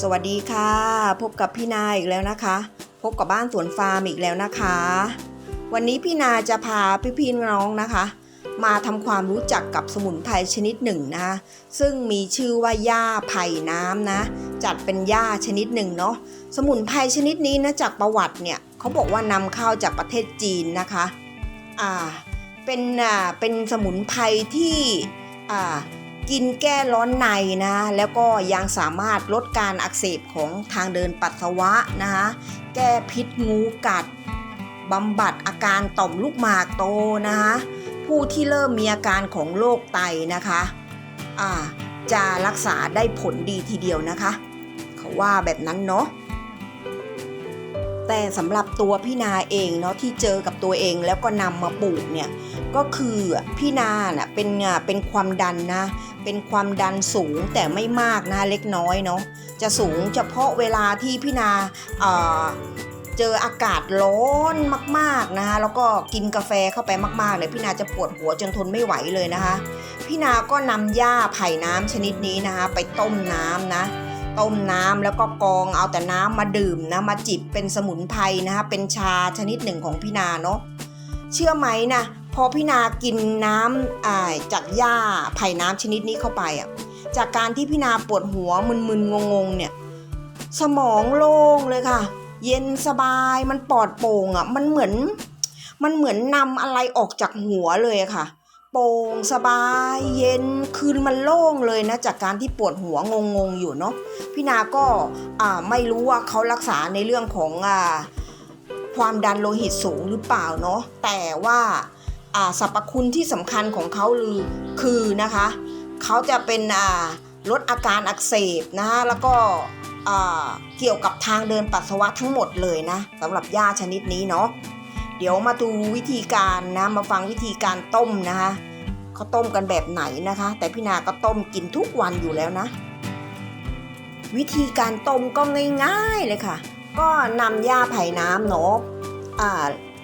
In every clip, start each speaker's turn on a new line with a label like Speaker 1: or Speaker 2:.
Speaker 1: สวัสดีค่ะ พบกับพี่นาอีกแล้วนะคะ พบกับบ้านสวนฟาร์มอีกแล้วนะคะ วันนี้พี่นาจะพาพี่พี่ๆน้องนะคะ มาทำความรู้จักกับสมุนไพรชนิดหนึ่งนะคะซึ่งมีชื่อว่าหญ้าไผ่น้ำนะ จัดเป็นหญ้าชนิดหนึ่งเนาะสมุนไพรชนิดนี้นะจากประวัติเนี่ยเขาบอกว่านำเข้าจากประเทศจีนนะคะอ่าเป็นอ่าเป็นสมุนไพรที่อ่า กินแก้ร้อนในนะแล้วก็ยังสามารถลดการอักเสบของทางเดินปัสสาวะนะคะแก้พิษงูกัดบำบัดอาการต่อมลูกหมากโตนะคะผู้ที่เริ่มมีอาการของโรคไตนะคะอ่าจะรักษาได้ผลดีทีเดียวนะคะ เขาว่าแบบนั้นเนาะ แต่สำหรับตัวพี่นาเองเนาะที่เจอกับตัวเองแล้วก็นำมาปลูกเนี่ยก็คือพี่นาน่ะเป็นเป็นความดันนะ เป็นความดันสูงแต่ไม่มากนะเล็กน้อยเนาะจะสูงเฉพาะเวลาที่พี่นาเเจออากาศร้อนมากๆนะคะแล้วก็กินกาแฟเข้าไปมากๆเลยพี่นาจะปวดหัวจนทนไม่ไหวเลยนะคะ พี่นาก็นำหญ้าไผ่น้ำชนิดนี้นะคะ ไปต้มน้ำนะ ต้มน้ำแล้วก็กองเอาแต่น้ำมาดื่มนะมาจิบเป็นสมุนไพรนะคะเป็นชาชนิดหนึ่งของพี่นาเนาะเชื่อไหมนะพอพี่นากินน้ำจากหญ้าไผ่น้ำชนิดนี้เข้าไปอะจากการที่พี่นาปวดหัวมึนๆงงๆเนี่ยสมองโล่งเลยค่ะ เย็นสบายมันปลอดโปร่งอะมันเหมือนมันเหมือนนำอะไรออกจากหัวเลยค่ะ โปร่งสบายเย็นคืนมันโล่งเลยนะจากการที่ปวดหัวงงๆอยู่เนาะพี่นาก็ไม่รู้ว่าเขารักษาในเรื่องของอความดันโลหิตสูงหรือเปล่าเนาะแต่ว่าสรรพคุณที่สำคัญของเขาคือคือนะคะเขาจะเป็นลดอาการอักเสบนะคะแล้วก็เกี่ยวกับทางเดินปัสสาวะทั้งหมดเลยนะสำหรับยาชนิดนี้เนาะเดี๋ยวมาดูวิธีการนะมาฟังวิธีการต้มนะคะ เขาต้มกันแบบไหนนะคะ แต่พี่นาก็ต้มกินทุกวันอยู่แล้วนะ วิธีการต้มก็ง่ายๆเลยค่ะ ก็นำหญ้าไผ่น้ำเนาะอ่า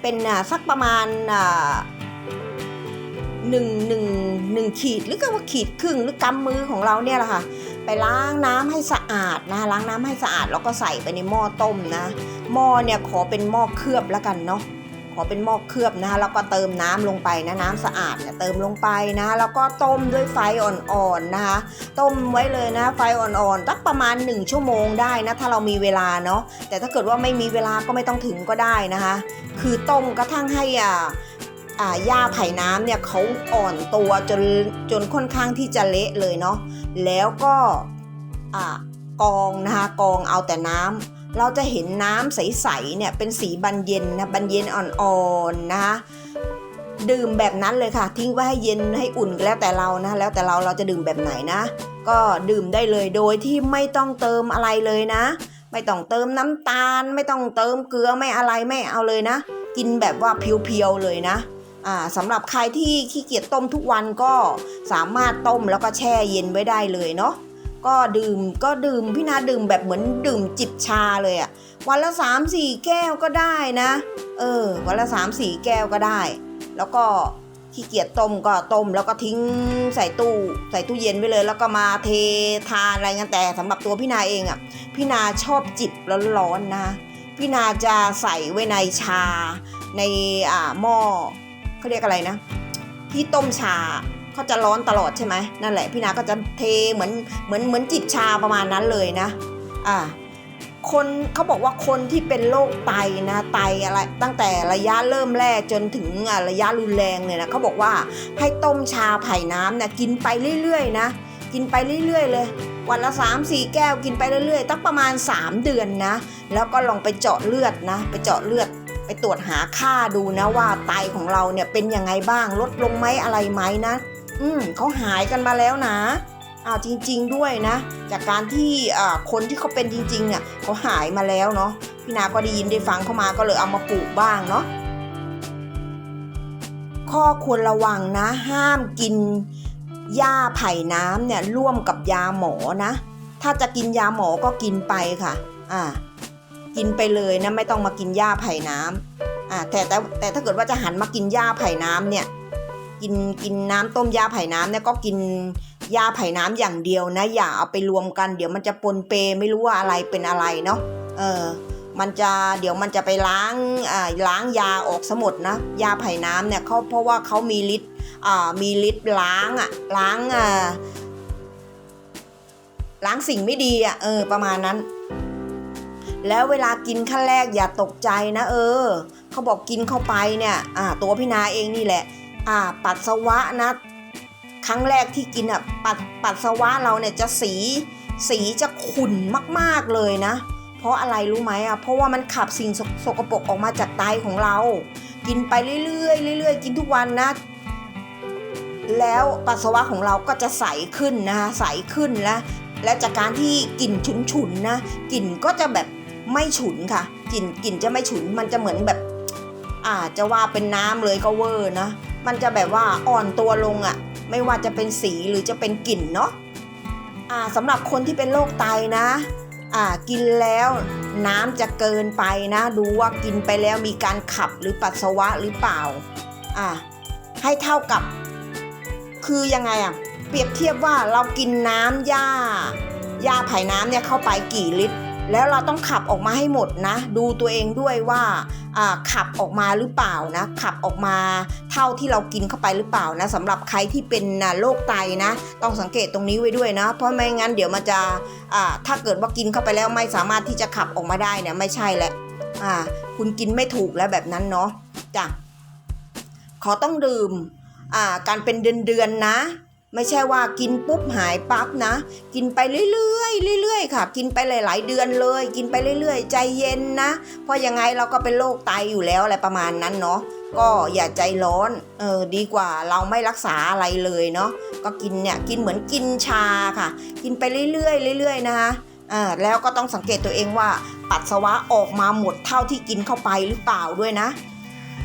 Speaker 1: เป็นสักประมาณอ่าหนึ่งหนึ่งหนึ่งขีดหรือก็ว่าขีดครึ่งหรือกำมือของเราเนี่ยแหละค่ะไปล้างน้ำให้สะอาดนะล้างน้ำให้สะอาดแล้วก็ใส่ไปในหม้อต้มนะหม้อเนี่ยขอเป็นหม้อเคลือบแล้วกันเนาะ อเป็นหม้อเคลือบนะคะแล้วก็เติมน้ำลงไปนะน้ำสะอาดเนี่ยเติมลงไปนะแล้วก็ต้มด้วยไฟอ่อนๆนะคะต้มไว้เลยนะไฟอ่อนๆสักประมาณ 1 ชั่วโมงได้นะถ้าเรามีเวลาเนาะแต่ถ้าเกิดว่าไม่มีเวลาก็ไม่ต้องถึงก็ได้นะคะ คือต้มกระทั่งให้อ่าหญ้าไผ่น้ำเนี่ยเขาอ่อนตัวจนจนค่อนข้างที่จะเละเลยเนาะแล้วก็อกองนะคะกองเอาแต่น้ำ เราจะเห็นน้ำใสๆเนี่ยเป็นสีบันเย็นนะบันเย็นอ่อนๆนะคะดื่มแบบนั้นเลยค่ะ ทิ้งไว้ให้เย็นให้อุ่นแล้วแต่เรานะ แล้วแต่เราเราจะดื่มแบบไหนนะ ก็ดื่มได้เลยโดยที่ไม่ต้องเติมอะไรเลยนะ ไม่ต้องเติมน้ำตาล ไม่ต้องเติมเกลือไม่อะไรไม่เอาเลยนะ กินแบบว่าเพียวๆเลยนะอ่าสำหรับใครที่ขี้เกียจต้มทุกวันก็สามารถต้มแล้วก็แช่เย็นไว้ได้เลยเนาะ ก็ดื่มก็ดื่มพี่นาดื่มแบบเหมือนดื่มจิบชาเลยอะวันละ3ามสี่แก้วก็ได้นะ เออ วันละ3ามสี่แก้วก็ได้ แล้วก็ขี้เกียจต้มก็ต้มแล้วก็ทิ้งใส่ตู้ใส่ตู้เย็นไว้เลย แล้วก็มาเททานอะไรกันแต่สำหรับตัวพี่นาเองอะพี่นาชอบจิบร้อนๆนะ พี่นาจะใส่ไว้ในชาในอ่าหม้อเขาเรียกอะไรนะ ที่ต้มชา เขาจะร้อนตลอดใช่ไหมนั่นแหละพี่นาก็จะเทเหมือนเหมือนเหมือนจิบชาประมาณนั้นเลยนะอ่าคนเขาบอกว่าคนที่เป็นโรคไตนะไตอะไรตั้งแต่ระยะเริ่มแรกจนถึงระยะรุนแรงเนี่ยนะเขาบอกว่าให้ต้มชาไผ่น้ำเนี่ยกินไปเรื่อยๆนะกินไปเรื่อยๆเลย วันละ3ามสี่แก้วกินไปเรื่อยๆตั้งประมาณ 3 เดือนนะ แล้วก็ลองไปเจาะเลือดนะ ไปเจาะเลือดไปตรวจหาค่าดูนะว่าไตของเราเนี่ยเป็นยังไงบ้างลดลงไหมอะไรไหมนะ อืมเขาหายกันมาแล้วนะอ้าวจริง ๆ ด้วยนะ จากการที่อ่าคนที่เขาเป็นจริงๆเนี่ยเขาหายมาแล้วเนาะพี่นาก็ได้ยินได้ฟังเข้ามาก็เลยเอามาปลูกบ้างเนาะข้อควรระวังนะ ห้ามกินหญ้าไผ่น้ำเนี่ยร่วมกับยาหมอนะ ถ้าจะกินยาหมอก็กินไปค่ะ อ่า กินไปเลยนะไม่ต้องมากินหญ้าไผ่น้ำอ่าแต่แต่แต่ถ้าเกิดว่าจะหันมากินหญ้าไผ่น้ำเนี่ย กินกินน้ำต้มยาไผ่น้ำเนี่ยก็กินยาไผ่น้ำอย่างเดียวนะ อย่าเอาไปรวมกัน เดี๋ยวมันจะปนเปไม่รู้ว่าอะไรเป็นอะไรเนาะเออมันจะเดี๋ยวมันจะไปล้างอ่าล้างยาออกสมดนะยาไผ่น้ำเนี่ยเขาเพราะว่าเขามีฤทธิ์อ่ามีฤทธิ์ล้างอะล้างอ่าล้างสิ่งไม่ดีอะเออประมาณนั้น แล้วเวลากินขั้นแรกอย่าตกใจนะ เออเขาบอกกินเข้าไปเนี่ยอ่าตัวพี่นาเองนี่แหละ อ่าปัสสาวะนะ ครั้งแรกที่กินอะปัสปัสสาวะเราเนี่ยจะสีสีจะขุ่นมากๆเลยนะ เพราะอะไรรู้ไหมอะเพราะว่ามันขับสิ่งสกปรกออกมาจากไตของเรา กินไปเรื่อยๆเรื่อยๆ กินทุกวันนะ แล้วปัสสาวะของเราก็จะใสขึ้นนะคะใสขึ้นแล้วและจากการที่กลิ่นฉุนๆนะกลิ่นก็จะแบบไม่ฉุนค่ะกลิ่นกลิ่นจะไม่ฉุนมันจะเหมือนแบบอาจะว่าเป็นน้ำเลยก็เวอร์นะ มันจะแบบว่าอ่อนตัวลงอะ่ะ ไม่ว่าจะเป็นสีหรือจะเป็นกลิ่นเนาะอ่าสำหรับคนที่เป็นโรคไตนะอ่ากินแล้วน้ำจะเกินไปนะ ดูว่ากินไปแล้วมีการขับหรือปัสสาวะหรือเปล่าอ่าให้เท่ากับ คือยังไงอะเปรียบเทียบว่าเรากินน้ำหญ้าหญ้าไผ่น้ำเนี่ยเข้าไปกี่ลิตร แล้วเราต้องขับออกมาให้หมดนะ ดูตัวเองด้วยว่าขับออกมาหรือเปล่านะ ขับออกมาเท่าที่เรากินเข้าไปหรือเปล่านะสำหรับใครที่เป็นโรคไตนะ ต้องสังเกตตรงนี้ไว้ด้วยนะ เพราะไม่งั้นเดี๋ยวมันจะถ้าเกิดว่ากินเข้าไปแล้วไม่สามารถที่จะขับออกมาได้เนี่ยไม่ใช่แหละอ่าคุณกินไม่ถูกแล้วแบบนั้นเนาะจ้ะขอต้องดื่มการเป็นเดือนๆนะ ไม่ใช่ว่ากินปุ๊บหายปั๊บนะ กินไปเรื่อยๆเรื่อยๆค่ะ กินไปหลาย ๆ เดือนเลย กินไปเรื่อย ๆ ใจเย็นนะ เพราะยังไงเราก็เป็นโรคไตอยู่แล้วอะไรประมาณนั้นเนาะก็อย่าใจร้อน เออ ดีกว่าเราไม่รักษาอะไรเลยเนาะ ก็กินเนี่ย กินเหมือนกินชาค่ะ กินไปเรื่อยๆเรื่อยๆนะคะอ่าแล้วก็ต้องสังเกตตัวเองว่า ปัสสาวะออกมาหมดเท่าที่กินเข้าไปหรือเปล่าด้วยนะ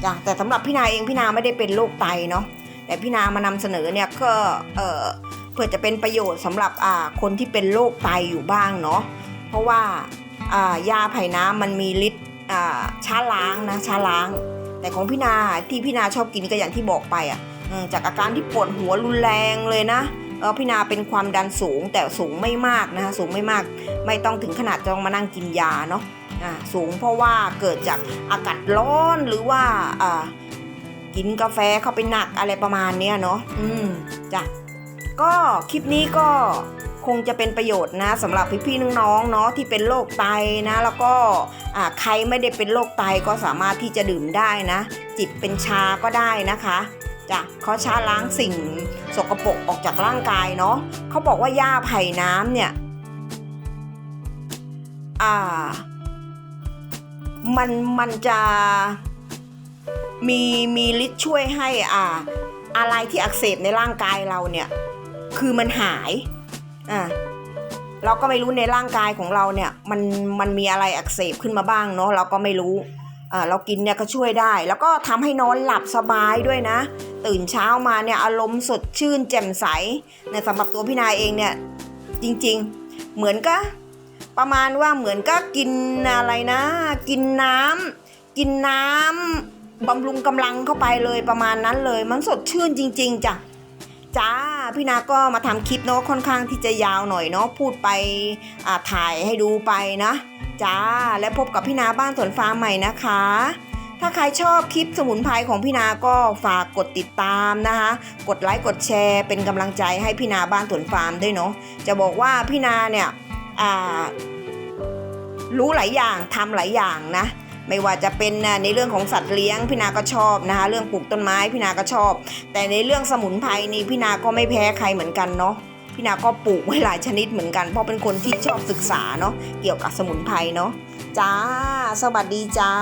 Speaker 1: จ้ะแต่สำหรับพี่นาเองพี่นาไม่ได้เป็นโรคไตเนาะ แต่พี่นามานำเสนอเนี่ยก็เออเพื่อจะเป็นประโยชน์สำหรับอ่าคนที่เป็นโรคไตอยู่บ้างเนาะเพราะว่าอ่ายาไผ่น้ำมันมีฤทธิ์อ่าช้าล้างนะช้าล้าง แต่ของพี่นาที่พี่นาชอบกินก็อย่างที่บอกไปอะจากอาการที่ปวดหัวรุนแรงเลยนะเออพี่นาเป็นความดันสูงแต่สูงไม่มากนะคะสูงไม่มาก ไม่ต้องถึงขนาดจะต้องมานั่งกินยาเนาะอ่าสูงเพราะว่าเกิดจากอากาศร้อนหรือว่าอ่า กินกาแฟเข้าไปหนักอะไรประมาณเนี้ยเนาะอืมจ้ะก็คลิปนี้ก็คงจะเป็นประโยชน์นะสำหรับพี่ๆน้องๆเนาะที่เป็นโรคไตนะ แล้วก็อ่าใครไม่ได้เป็นโรคไตก็สามารถที่จะดื่มได้นะ จิบเป็นชาก็ได้นะคะจ้ะเขาชาล้างสิ่งสกปรกออกจากร่างกายเนาะเขาบอกว่าหญ้าไผ่น้ำเนี่ยอ่ามันมันจะ มีมีฤทธิ์ช่วยให้อ่าอะไรที่อักเสบในร่างกายเราเนี่ยคือมันหายอ่าเราก็ไม่รู้ในร่างกายของเราเนี่ยมันมันมีอะไรอักเสบขึ้นมาบ้างเนาะเราก็ไม่รู้อ่าเรากินเนี่ยก็ช่วยได้ แล้วก็ทำให้นอนหลับสบายด้วยนะ ตื่นเช้ามาเนี่ยอารมณ์สดชื่นแจ่มใสในสำหรับตัวพี่นายเองเนี่ยจริงๆเหมือนก็ประมาณว่าเหมือนก็กินอะไรนะ กินน้ำกินน้ำ บำรุงกำลังเข้าไปเลยประมาณนั้นเลย มันสดชื่นจริง ๆจ้ะจ้าพี่นาก็มาทำคลิปเนาะค่อนข้างที่จะยาวหน่อยเนาะพูดไปอ่าถ่ายให้ดูไปนะจ้าและพบกับพี่นาบ้านสวนฟาร์มใหม่นะคะ ถ้าใครชอบคลิปสมุนไพรของพี่นาก็ฝากกดติดตามนะคะ กดไลค์กดแชร์เป็นกำลังใจให้พี่นาบ้านสวนฟาร์มด้วยเนาะจะบอกว่าพี่นาเนี่ยรู้หลายอย่างทำหลายอย่างนะ ไม่ว่าจะเป็นในเรื่องของสัตว์เลี้ยงพี่นาก็ชอบนะคะ เรื่องปลูกต้นไม้พี่นาก็ชอบ แต่ในเรื่องสมุนไพรนี่พี่นาก็ไม่แพ้ใครเหมือนกันเนาะพี่นาก็ปลูกไว้หลายชนิดเหมือนกันเพราะเป็นคนที่ชอบศึกษาเนาะเกี่ยวกับสมุนไพรเนาะจ้า สวัสดีจ้า